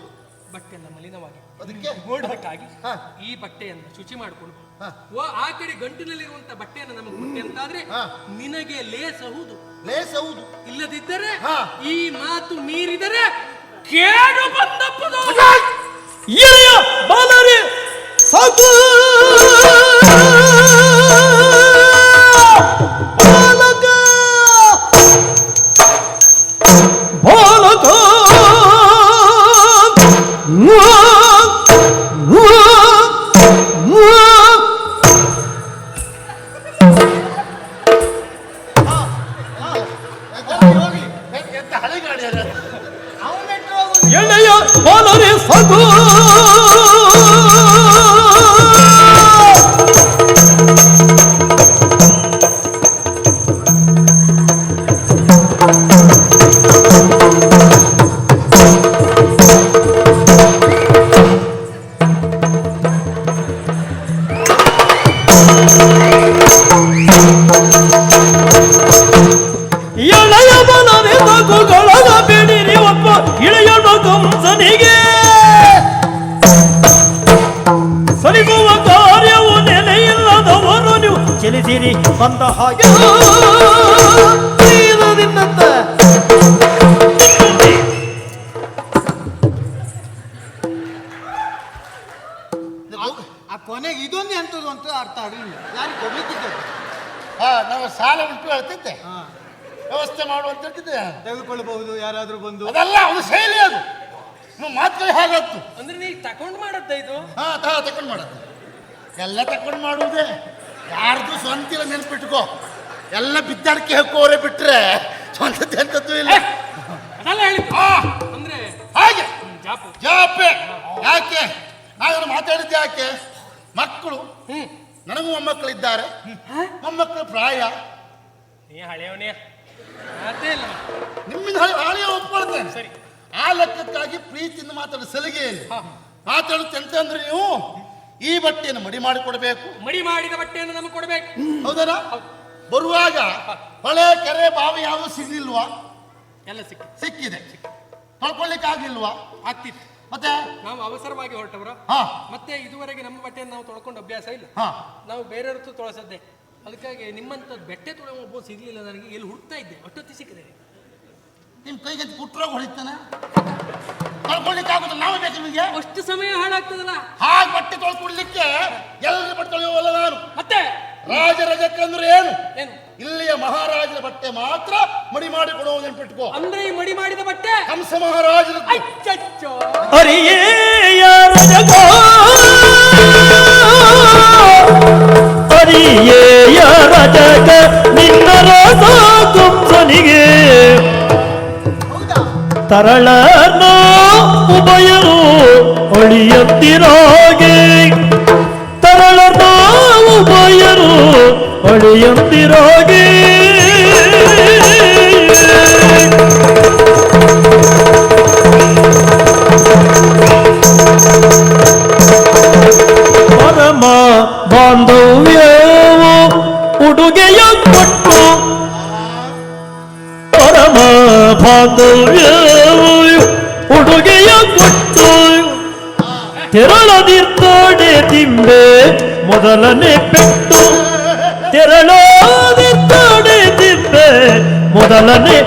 D: ಬಟ್ಟೆ ಎಲ್ಲ ಮಲಿನವಾಗಿ.
B: ಅದಕ್ಕೆ?
D: ಗೋಡಕ್ಕಾಗಿ
B: ಹಾ.
D: ಈ ಬಟ್ಟೆಯನ್ನು ಶುಚಿ ಮಾಡಿಕೊಂಡು
B: ಹಾ.
D: ಓ ಆ ಕಡೆ ಗಂಟಿನಲ್ಲಿರುವಂತ ಬಟ್ಟೆಯನ್ನು ನಮಗೆ ಕೊಟ್ಟೆ ಅಂತಾದ್ರೆ
B: ಹಾ.
D: ನಿನಗೆ ಲೇಸ ಹೌದು.
B: ಲೇಸ್ ಹೌದು.
D: ಇಲ್ಲದಿದ್ದರೆ
B: ಹಾ.
D: ಈ ಮಾತು ಮೀರಿದರೆ ಕೇಡು ಬಂದಪ್ಪದು.
C: ಬಾಲರೆ! ফতুল ಇಳೆಯನು ಕಂಸನಿಗೆ ಸರಿಗುವ ಕಾರ್ಯವು ನೆಲೆಯಿಲ್ಲದವರು ನೀವು ಚಲಿಸಿರಿ ಬಂದ ಹಾಗೆ.
E: ಆ ಕೊನೆಗೆ ಇದೊಂದು ಎಂತದ್ದು ಅಂತ ಅರ್ಥ ಆಗಲಿಲ್ಲ. ಯಾರು ಕೊಡ್ಲಿಕ್ಕಿದ್ದದ್ದು?
B: ಹಾ ನಾವು ಸಾಲ ಉಂಟು ಹೇಳ್ತಿದ್ದೆ.
E: ಹಾ.
B: ಮಾಡುವಂತ ಹೇಳ್ತಿದ್ದೆ
E: ತೆಗೆದುಕೊಳ್ಳಬಹುದು ಯಾರಾದ್ರೂ ಬಂದು.
B: ಅದಲ್ಲ ಅದು ಶೈಲಿ ಅದು. ನೀವು ಹಾಗತ್ತು
D: ಅಂದ್ರೆ ನೀ ತಕೊಂಡು ಮಾಡತ್ತ ಇದು?
B: ಹಾ ತಾ ತಕೊಂಡು ಮಾಡೋದು. ಎಲ್ಲ ತಕೊಂಡು ಮಾಡುವುದೇ. ಯಾರ್ದು ಸ್ವಂತ ಇಲ್ಲ ನೆನ್ಪಿಟ್ಕೋ. ಎಲ್ಲ ಬಿದ್ದಾಡಕ್ಕೆ ಹಾಕೋರೆ ಬಿಟ್ರೆ ಸ್ವಂತದ್ದು ಎಂತದ್ದು ಇಲ್ಲ.
D: ಅದಲ್ಲ ಹೇಳಿ.
B: ಆ,
D: ಅಂದ್ರೆ
B: ಹಾಗೆ.
D: ಜಾಪು.
B: ಜಾಪೆ. ಯಾಕೆ? ನಾನು ಮಾತಾಡಿದ್ದೆ ಯಾಕೆ? ಮಕ್ಕಳು
D: ಹ್ಮ್.
B: ನನಗೂ ಮೊಮ್ಮಕ್ಕಳಿದ್ದಾರೆ. ಮೊಮ್ಮಕ್ಕಳು ಪ್ರಾಯ.
D: ನೀ ಹಳೆಯವನೇ.
B: ನಿಮ್ಮಿಂದ ಹಳೆ ಹಾಳೆಯ ಒಪ್ಕೊಳ್ತೇನೆ.
D: ಸರಿ.
B: ಆ ಲೆಕ್ಕಕ್ಕಾಗಿ ಪ್ರೀತಿಯಿಂದ ಮಾತಾಡೋ ಸಲಿಗೆಯಲ್ಲಿ ಮಾತಾಡುತ್ತೆ ಅಂತ ಅಂದ್ರೆ ನೀವು ಈ ಬಟ್ಟೆಯನ್ನು ಮಡಿ ಮಾಡಿ ಮಾಡಿಕೊಡ್ಬೇಕು
D: ಮಡಿ ಮಾಡಿದ ಬಟ್ಟೆಯನ್ನು ನಮಗೆ ಕೊಡಬೇಕು.
B: ಹೌದಾ. ಬರುವಾಗ ಹೊಳೆ ಕೆರೆ ಬಾವಿ ಯಾವ ಸಿಗ್ಲಿಲ್ವಾ?
D: ಎಲ್ಲ ಸಿಕ್ಕ
B: ಸಿಕ್ಕಿದೆ. ತೊಳ್ಕೊಳ್ಳಿಕ್ಕೆ ಆಗ್ಲಿಲ್ವಾ
D: ಆಗ್ತಿತ್ತು.
B: ಮತ್ತೆ?
D: ನಾವು ಅವಸರವಾಗಿ ಹೊರಟವರು.
B: ಹಾ.
D: ಮತ್ತೆ ಇದುವರೆಗೆ ನಮ್ಮ ಬಟ್ಟೆಯನ್ನು ನಾವು ತೊಳ್ಕೊಂಡು ಅಭ್ಯಾಸ ಇಲ್ಲ.
B: ಹಾ.
D: ನಾವು ಬೇರೆಯವ್ರದ್ದು ತೊಳಸದ್ದೆ ಅದಕ್ಕಾಗಿ ನಿಮ್ಮಂತ ಬೆಟ್ಟೆ ತೊಳೆಯುವ ಒಬ್ಬ ಸಿಗ್ಲಿಲ್ಲ ನನಗೆ ಎಲ್ಲಿ ಹುಡ್ತಾ ಇದ್ದೆ ಅಷ್ಟೊತ್ತಿ ಸಿಕ್ಕಿದೆ.
B: ನಿಮ್ಮ ಕೈಗೆ ಕುಟ್ರೋಗ ಹೊಡಿತಾನೆ ತೊಳ್ಕೊಳ್ಳಿಕ್ಕೆ ಆಗುದಿಲ್ಲ ನಾವು ಬೇಕು ನಿಮಗೆ?
D: ಅಷ್ಟು ಸಮಯ ಹಾಳಾಗ್ತದಲ್ಲ?
B: ಹಾಗೆ ಬಟ್ಟೆ ತೊಳ್ಕೊಡ್ಲಿಕ್ಕೆ ಎಲ್ಲರೂ ಬಟ್ಟೆ ತೊಳೆಯುವಲ್ಲ ನಾನು?
D: ಮತ್ತೆ?
B: ರಾಜ ರಜಕ್ಕಂದ್ರೆ ಏನು?
D: ಏನು?
B: ಇಲ್ಲಿಯ ಮಹಾರಾಜರ ಬಟ್ಟೆ ಮಾತ್ರ ಮಡಿ ಮಾಡಿ ಕೊಡುವುದು ನೆನ್ಪಿಟ್ಕೋ
D: ಅಂದ್ರೆ ಈ ಮಡಿ ಮಾಡಿದ ಬಟ್ಟೆ?
B: ಕಂಸ ಮಹಾರಾಜರ
D: ಅಚ್ಚಚ್ಚೋ.
C: ಅರಿಯೇಯ ರಜಗ ಅರಿಯೇಯ ರಾಜಕ ನಿನ್ನ ರಸ ಕಂಸನಿಗೆ ತರಳನ ಉಭಯರು ಒಳಿಯಂತಿರಾಗೆ ತರಳನ ಉಭಯರು ಒಳಿಯಂತಿರಾಗೆ ಉಡುಗೆಯ ಕೊಟ್ಟು ಪರಮ ಬಾಂಧವ್ಯವು ಉಡುಗೆಯ ಕೊಟ್ಟು ತೆರಳದಿರ್ತಾಡೆ ತಿಂಬೆ ಮೊದಲನೇ ಪೆಟ್ಟು ತೆರಳದಿರ್ತಾಡೆ ತಿಂಬೆ ಮೊದಲನೇ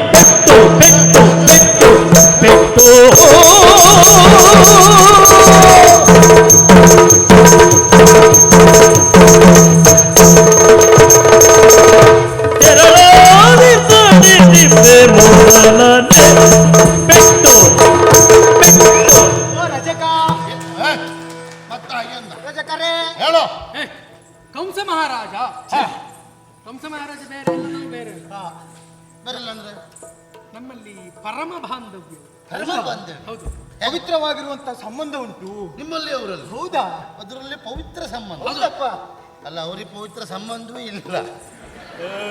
D: ಅಲ್ಲ
B: ಅವ್ರಿಗೆ ಪವಿತ್ರ ಸಂಬಂಧವೂ ಇಲ್ಲ.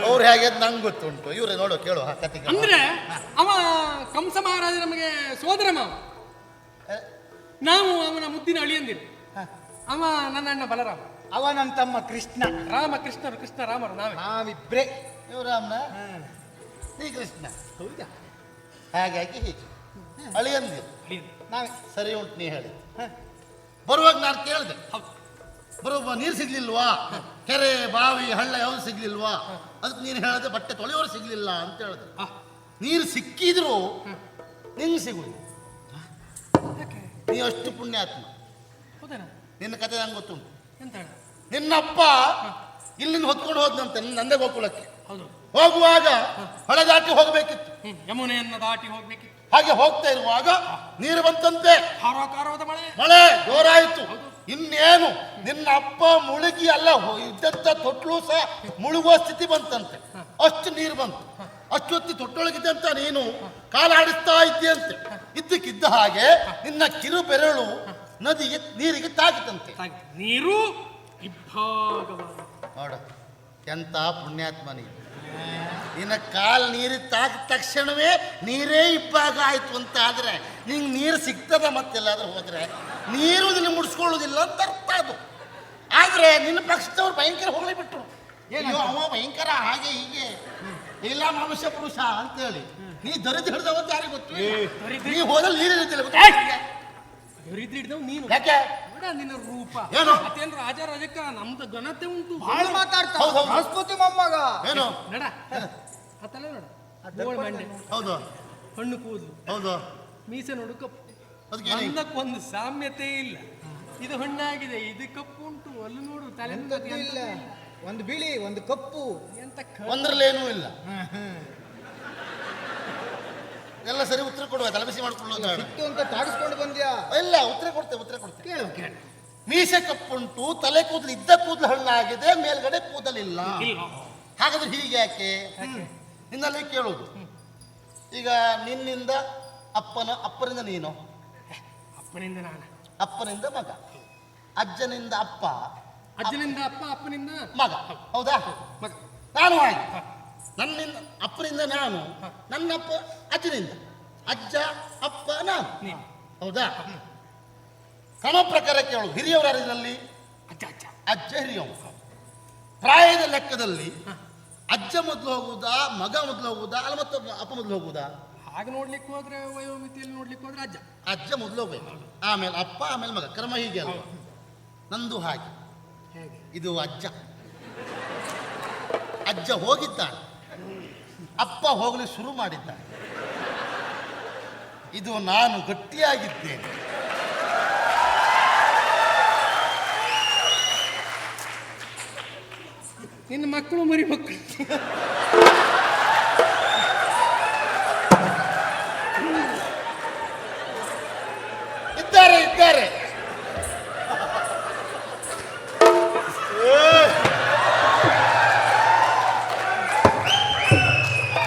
B: ಅವ್ರು ಹೇಗೆ ಅಂತ ನಂಗೆ ಗೊತ್ತುಂಟು. ಇವ್ರೆ ನೋಡು ಕೇಳು ಆ ಕತೆ.
D: ಅಂದ್ರೆ ಅವ ಕಂಸ ಮಹಾರಾಜ ನಮಗೆ ಸೋದರ ಮಾವ. ನಾವು ಅವನ ಮುದ್ದಿನ ಅಳಿಯಂದಿರು. ಅವ ನನ್ನ ಅಣ್ಣ ಬಲರಾಮ.
E: ಅವ ನನ್ನ ತಮ್ಮ ಕೃಷ್ಣ.
D: ರಾಮ ಕೃಷ್ಣರು ಕೃಷ್ಣ ರಾಮರು ನಾವೇ.
E: ನಾವಿಬ್ರೆ.
B: ಇವ್ರು ರಾಮನ? ನೀ ಕೃಷ್ಣ.
E: ಹೌದಾ?
B: ಹಾಗಾಗಿ ಹೀಗೆ ಅಳಿಯಂದಿರು.
D: ಅಳಿಯಂದಿರು.
E: ನಾವೇ.
B: ಸರಿ ಉಂಟು ನೀ ಹೇಳಿ. ಬರುವಾಗ ನಾನು ಕೇಳಿದೆ.
D: ಹೌದು.
B: ಬರುವ ನೀರು ಸಿಗ್ಲಿಲ್ವಾ? ಕೆರೆ ಬಾವಿ ಹಳ್ಳ ಯಾವ್ದು ಸಿಗ್ಲಿಲ್ವಾ? ಅದಕ್ಕೆ ನೀನು ಹೇಳಿದೆ ಬಟ್ಟೆ ತೊಳೆಯೋರು ಸಿಗ್ಲಿಲ್ಲ ಅಂತ
D: ಹೇಳಿದ್ರು
B: ನೀರು ಸಿಕ್ಕಿದ್ರು ನಿಂಗೆ ಸಿಗುದು ನೀ ಅಷ್ಟು ಪುಣ್ಯಾತ್ಮ. ನಿನ್ನ ಕತೆ ನಂಗೆ ಗೊತ್ತುಂಟು. ನಿನ್ನಪ್ಪ ಇಲ್ಲಿಂದ ಹೊತ್ಕೊಂಡು ಹೋದ್ನಂತೆ ನಂದೆ ಗೋಕುಲಕ್ಕೆ. ಹೋಗುವಾಗ ಹೊಳೆ ದಾಟಿ ಹೋಗಬೇಕಿತ್ತು.
D: ಯಮುನೆಯನ್ನು ದಾಟಿ ಹೋಗ್ಬೇಕಿತ್ತು.
B: ಹಾಗೆ ಹೋಗ್ತಾ ಇರುವಾಗ ನೀರು ಬಂತಂತೆ.
D: ಮಳೆ.
B: ಜೋರಾಯಿತು. ಇನ್ನೇನು ನಿನ್ನ ಅಪ್ಪ ಮುಳುಗಿ ಅಲ್ಲ ಇದ್ದಂಥ ಇದ್ದಂತ ತೊಟ್ಲು ಸಹ ಮುಳುಗುವ ಸ್ಥಿತಿ ಬಂತಂತೆ. ಅಷ್ಟು ನೀರು ಬಂತು. ಅಷ್ಟು ಹೊತ್ತಿ ತೊಟ್ಟೊಳಗಿದ್ದಂತ ನೀನು ಕಾಲಾಡಿಸ್ತಾ ಇದ್ದೀಯಂತೆ. ಇದ್ದಕ್ಕಿದ್ದ ಹಾಗೆ ನಿನ್ನ ಕಿರು ಬೆರಳು ನದಿಗೆ ನೀರಿಗೆ ತಾಗಿತಂತೆ.
D: ನೀರು
B: ನೋಡ ಎಂತ ಪುಣ್ಯಾತ್ಮ ನೀನು. ನಿನ್ನ ಕಾಲ್ ನೀರಿಗೆ ತಾಗಿದ ತಕ್ಷಣವೇ ನೀರೇ ಇಬ್ಬಾಗ ಆಯ್ತು ಅಂತ ಆದ್ರೆ ನಿಂಗೆ ನೀರು ಸಿಗ್ತದ ಮತ್ತೆಲ್ಲಾದ್ರೂ ಹೋದ್ರೆ? ನೀರು ನಿನ್ನ ಮುಡಿಸ್ಕೊಳ್ಳೋದಿಲ್ಲ ಅಂತ ಅರ್ಥ ಅದು. ಆದ್ರೆ ನಿನ್ನ ಪಕ್ಷದವ್ರು ಭಯಂಕರ ಹೋಗಲಿ ಬಿಟ್ರು. ಅಯ್ಯೋ ಅವ ಭಯಂಕರ ಹಾಗೆ ಹೀಗೆ. ಇಲ್ಲ ಮನುಷ್ಯ ಪುರುಷ ಅಂತೇಳಿ. ನೀ ದರಿದ್ರ ಹಿಡ್ದವ ಅಂತ ಯಾರಿಗೆ ಗೊತ್ತು? ನೀ ಹೋದಲ್ಲಿ ನೀರು
D: ದರಿದ್ರ ಹಿಡ್ದವ್ ನೀನು.
B: ಯಾಕೆ?
D: ನೋಡ ನಿನ್ನ ರೂಪ.
B: ಏನು?
D: ಮತ್ತೇನ್ ರಾಜ ರಾಜಕ್ಕ? ನಮ್ದು ಘನತೆ ಉಂಟು.
E: ಬಹಳ ಮಾತಾಡ್ತಾ. ಸಂಸ್ಕೃತಿ ಮೊಮ್ಮಗ.
B: ಏನು?
D: ನಡ. ಅತ್ತಲ್ಲ ನೋಡ. ಮಂಡೆ
B: ಹೌದು.
D: ಹಣ್ಣು ಕೂದಲು.
B: ಹೌದು.
D: ಮೀಸೆ ನೋಡು ಕಪ್ಪು
B: ಅದಕ್ಕೆ?
D: ಒಂದಕ್ಕೊಂದು ಸಾಮ್ಯತೆ ಇಲ್ಲ. ಇದು ಹಣ್ಣಾಗಿದೆ ಇದು ಕಪ್ಪು ಉಂಟು ಅಲ್ಲಿ ನೋಡು ತಲೆ
E: ಎಂತದ್ದು ಇಲ್ಲ. ಒಂದು ಬಿಳಿ ಒಂದು ಕಪ್ಪು.
D: ಎಂತ ಕ-
B: ಒಂದ್ರಲ್ಲೇನೂ ಇಲ್ಲ. ಎಲ್ಲ ಸರಿ ಉತ್ತರ ಕೊಡುವ ತಲೆಬಿಸಿ ಮಾಡ್ಕೊಳ್ಳೋದು ಬೇಡ.
E: ಸಿಕ್ತು ಅಂತ ತಾಡಿಸ್ಕೊಂಡು ಬಂದ್ಯಾ?
B: ಇಲ್ಲ ಉತ್ತರ ಕೊಡ್ತೇವೆ ಉತ್ತರ ಕೊಡ್ತೇವೆ.
D: ಕೇಳು ಕೇಳು.
B: ಮೀಸೆ ಕಪ್ಪುಂಟು ತಲೆ ಕೂದಲು ಇದ್ದ ಕೂದಲು ಹಣ್ಣಾಗಿದೆ ಮೇಲ್ಗಡೆ ಕೂದಲಿಲ್ಲ.
D: ಇಲ್ಲ.
B: ಹಾಗಾದ್ರೆ ಹೀಗೆ ಯಾಕೆ? ನಿನ್ನಲ್ಲಿ ಕೇಳೋದು. ಈಗ ನಿನ್ನಿಂದ ಅಪ್ಪನ ಅಪ್ಪನಿಂದ ನೀನು.
D: ಅಪ್ಪನಿಂದ ನಾನು?
B: ಅಪ್ಪನಿಂದ ಮಗ. ಅಜ್ಜನಿಂದ ಅಪ್ಪ.
D: ಅಜ್ಜನಿಂದ ಅಪ್ಪ ಅಪ್ಪನಿಂದ
B: ಮಗ. ಹೌದಾ.
D: ಮಗ.
B: ನಾನು ಆಯ್ತು ನನ್ನಿಂದ ಅಪ್ಪನಿಂದ ನಾನು. ನನ್ನಪ್ಪ ಅಜ್ಜನಿಂದ. ಅಜ್ಜ ಅಪ್ಪ ನಾನು. ಹೌದಾ? ಕ್ರಮ ಪ್ರಕಾರ ಕೇಳು. ಹಿರಿಯವರ ಯಾರು
D: ಅಜ್ಜ ಅಜ್ಜ.
B: ಅಜ್ಜ ಹಿರಿಯವರು. ಪ್ರಾಯದ ಲೆಕ್ಕದಲ್ಲಿ ಅಜ್ಜ ಮೊದಲು ಹೋಗುವುದಾ ಮಗ ಮೊದಲು ಹೋಗುವುದಾ ಅಲ್ಲ ಮತ್ತೊಬ್ಬ ಅಪ್ಪ ಮೊದಲು ಹೋಗುವುದಾ?
D: ಹಾಗೆ ನೋಡ್ಲಿಕ್ಕೆ ಹೋದ್ರೆ ವಯೋಮಿತಿಯಲ್ಲಿ ನೋಡ್ಲಿಕ್ಕೆ ಹೋದ್ರೆ ಅಜ್ಜ.
B: ಅಜ್ಜ ಮೊದಲು ಹೋಗ್ಬೇಕು. ಆಮೇಲೆ ಅಪ್ಪ ಆಮೇಲೆ ಮಗ. ಕ್ರಮ ಹೀಗೆ ಅಲ್ವಾ? ನಂದು ಹಾಗೆ.
D: ಹೇಗೆ?
B: ಇದು ಅಜ್ಜ. ಅಜ್ಜ ಹೋಗಿದ್ದಾನೆ. ಅಪ್ಪ ಹೋಗಲು ಶುರು ಮಾಡಿದ್ದಾನೆ. ಇದು ನಾನು ಗಟ್ಟಿಯಾಗಿದ್ದೇನೆ.
D: ನಿನ್ನ ಮಕ್ಕಳು ಮರಿ ಮಕ್ಕಳು
B: ಇದ್ದಾರೆ.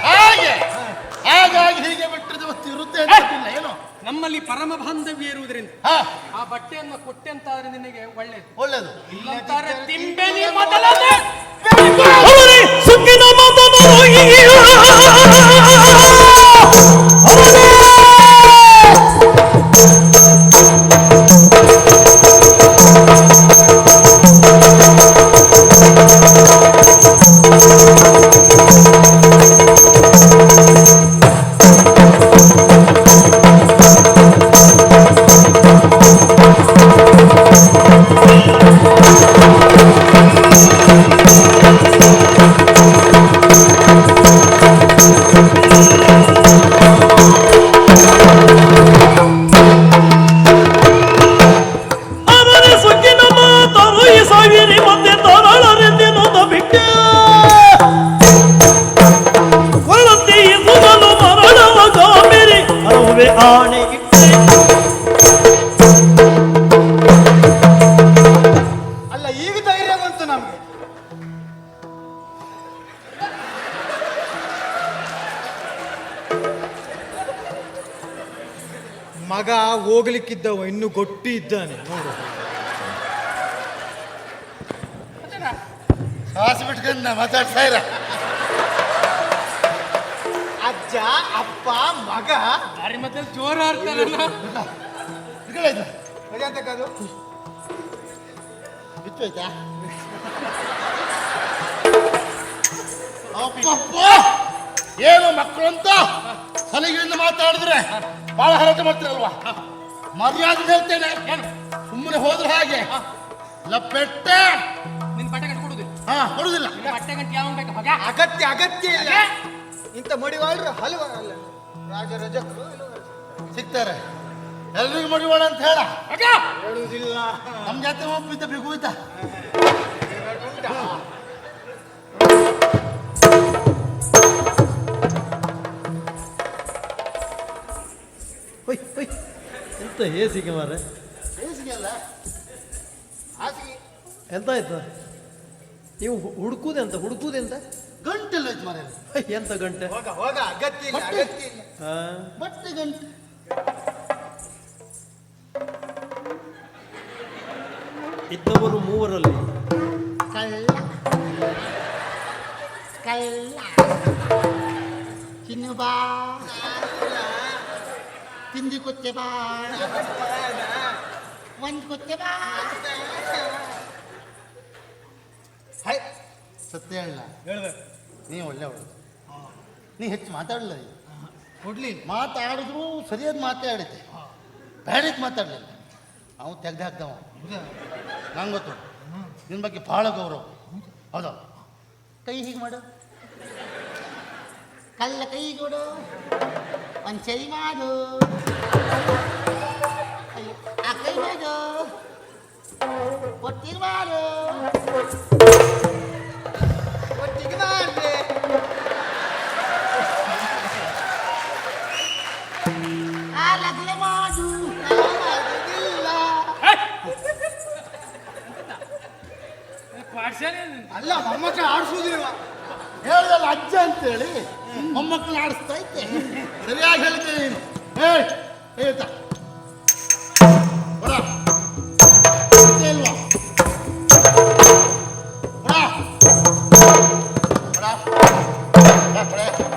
B: ಹಾಗೆ ಹಾಗಾಗಿ ಹೀಗೆ ಬಿಟ್ಟರೆ ಇರುತ್ತೆ ಅಂತಿಲ್ಲ ಏನು?
D: ನಮ್ಮಲ್ಲಿ ಪರಮ ಬಾಂಧವ್ಯ ಇರುವುದರಿಂದ
B: ಹಾ.
D: ಆ ಬಟ್ಟೆಯನ್ನು ಕೊಟ್ಟೆ ಅಂತಾದ್ರೆ ನಿನಗೆ ಒಳ್ಳೇದು.
B: ಒಳ್ಳೇದು.
D: ಇಲ್ಲಂತಾರೆ ತಿಂಬೆನಿ ಮೊದಲನೇ
C: ಅವರೇ ಸುಗ್ಗಿನ ಮಾತನು
E: ಹೋಗ್ಲಿಕ್ಕಿದ್ದವ ಇನ್ನು ಗೊಟ್ಟಿ ಇದ್ದಾನೆ ನೋಡು.
B: ಶ್ವಾಸ ಬಿಟ್ಕೊಂಡ ಮಾತಾಡ್ತಾ ಇರ.
E: ಅಜ್ಜ ಅಪ್ಪ ಮಗ.
D: ದಾರಿ ಮತ್ತೆ ಜೋರ
E: ಅದಂತಕ್ಕದು
B: ಬಿತ್ತೋಯ್ತಾ ಅಪ್ಪ. ಏನು ಮಕ್ಕಳು ಅಂತ ಸಲಿಗೆಯಿಂದ ಮಾತಾಡಿದ್ರೆ? ಬಹಳ ಹರಟೆ ಮಾಡ್ತೀರಲ್ವಾ? ಮರ್ಯಾದೆ ಹೇಳ್ತೇನೆ. ಸುಮ್ಮನೆ ಹೋದ್ರೆ ಹಾಗೆ. ಲಪ್ಪೆಟ್ಟೆ
D: ನಿನ್ ಬಟ್ಟೆ ಗಂಟು ಕೊಡುದಿಲ್ಲ
B: ಹಾ ಕೊಡುದಿಲ್ಲ.
D: ನಿನ್ ಬಟ್ಟೆ ಗಂಟು ಯಾವ ಬೇಕು ಮಗ
E: ಅಗತ್ಯ ಅಗತ್ಯ ಇಲ್ಲ. ಇಂಥ ಮಡಿವಾಳ್ರು ಹಲ್ವ ಅಲ್ಲ. ರಾಜ ರಜಕರು.
B: ಸಿಗ್ತಾರೆ. ಎಲ್ರಿಗೂ ಮಡಿವಾಳ ಅಂತ ಹೇಳ.
D: ಹೇಳುದಿಲ್ಲ.
E: ಹೇಳುವುದಿಲ್ಲ
B: ನಮ್ ಜಾತಿ ಒಪ್ಪಿದ್ದ ಬಿಗುವಿತ
C: ಎಂತ ಹೇಸಿಗೆ ಮಾರೆ
B: ಬೇಸಿಗೆಲ್ಲ ಹಾಸಿಗೆ
C: ಎಂತ ಆಯ್ತು? ನೀವು ಹುಡುಕುದೆ ಅಂತ
B: ಗಂಟೆಲ್ಲ ಐತೆ ಮರ
C: ಹೊಯ್, ಎಂತ ಗಂಟೆ?
E: ಹೋಗ ಹೋಗ ಅಗತ್ಯ ಇಲ್ಲ
B: ಮತ್ತೆ?
E: ಅಗತ್ಯ ಇಲ್ಲ.
C: ಆ,
B: ಬಟ್ಟೆ ಗಂಟೆ?
C: ಇದ್ದವರು ಮೂವರಲ್ಲಿ.
B: ಕಳ್ಳ. ಕಳ್ಳ. ಚಿನ್ನು ಬಾ. ತಿಂದಿ ಕೊತ್ತೆ ಬಾ. ಒಂದ್ ಕೊತ್ತೆ ಬಾ. ಹೈ ಸತ್ಯ ಹೇಳ
E: ಹೇಳ್ಬೇಕು.
B: ನೀ ಒಳ್ಳೆ ಒಳ್ಳೆ ನೀ ಹೆಚ್ಚು ಮಾತಾಡಲ್ಲ ನೀ
E: ಕೊಡ್ಲಿ.
B: ಮಾತಾಡಿದ್ರು ಸರಿಯಾದ ಮಾತಾಡಿದ್ದೆ ಬೇಡಕ್ಕೆ ಮಾತಾಡಲಿಲ್ಲ. ಅವನು ತೆಗ್ದು ಹಾಕ್ದವ. ನಂಗೆ ಗೊತ್ತು. ನಿನ್ನ ಬಗ್ಗೆ ಭಾಳ ಗೌರವ. ಹೌದ. ಕೈ ಹೀಗೆ ಮಾಡು. ಕಲ್ಲ ಕೈ ಕೊಡು. ಒಂದು ಚರಿ ಮಾಡು ಅಯ್ಯೋ, ಆ ಕೈ ಮಾಡು ಒಟ್ಟಿಗೆ ಮಾಡು
E: ಒಟ್ಟಿಗೆ ಮಾಡ್ಲಿ
B: ಆ ಲಗ್ನ ಮಾಡು
E: ಅಲ್ಲ ಮೊಮ್ಮಕ್ಕಳು ಆಡಿಸುವುದಿಲ್ಲ
B: ಹೇಳ್ದಲ್ಲ ಅಜ್ಜ ಅಂತೇಳಿ. ಮೊಮ್ಮಕ್ಕಳು ಆಡಿಸ್ತಾ ಇದ್ದೆ. ಸರಿಯಾಗಿ ಹೇಳಿದ್ದೆ ನೀನು ಹೇ ಹೇಳ್ತಾ ಹೊಡ ಇಲ್ವಾ ಹೊಡ ಹೊಡ ಹೊಡ